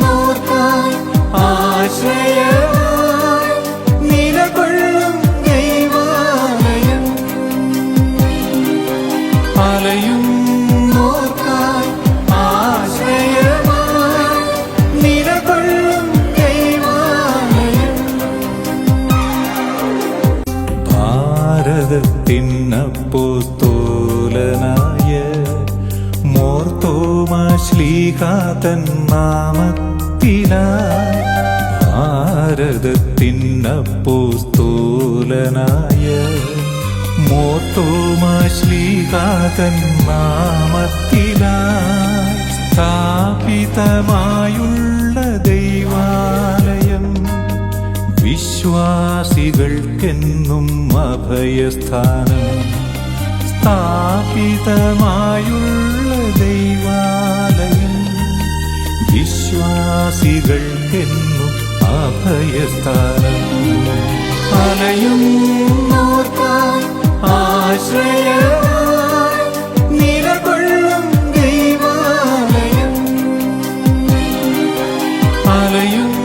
നോർക്കായി ആശ്രയമായി നിലകൊള്ളും ആശ്രയമായി നിലകൊള്ളും ദൈവാലയം ഭാരതത്തിനപ്പോസ്തോലനായ ഭാരതത്തിനപ്പോസ്തോലനായ മോർത്തോമാശ്ലീകാതൻ നാമത്തിലായി സ്ഥാപിതമായുള്ള ദൈവാലയം വിശ്വാസികൾക്കെന്നും അഭയസ്ഥാനം സ്ഥാപിതമായുള്ള വിശ്വാസികൾ എന്നു അഭയസ്ഥാനം. അലയും ആശ്രയ നിലകൊള്ളും ദൈവാലയം. അലയും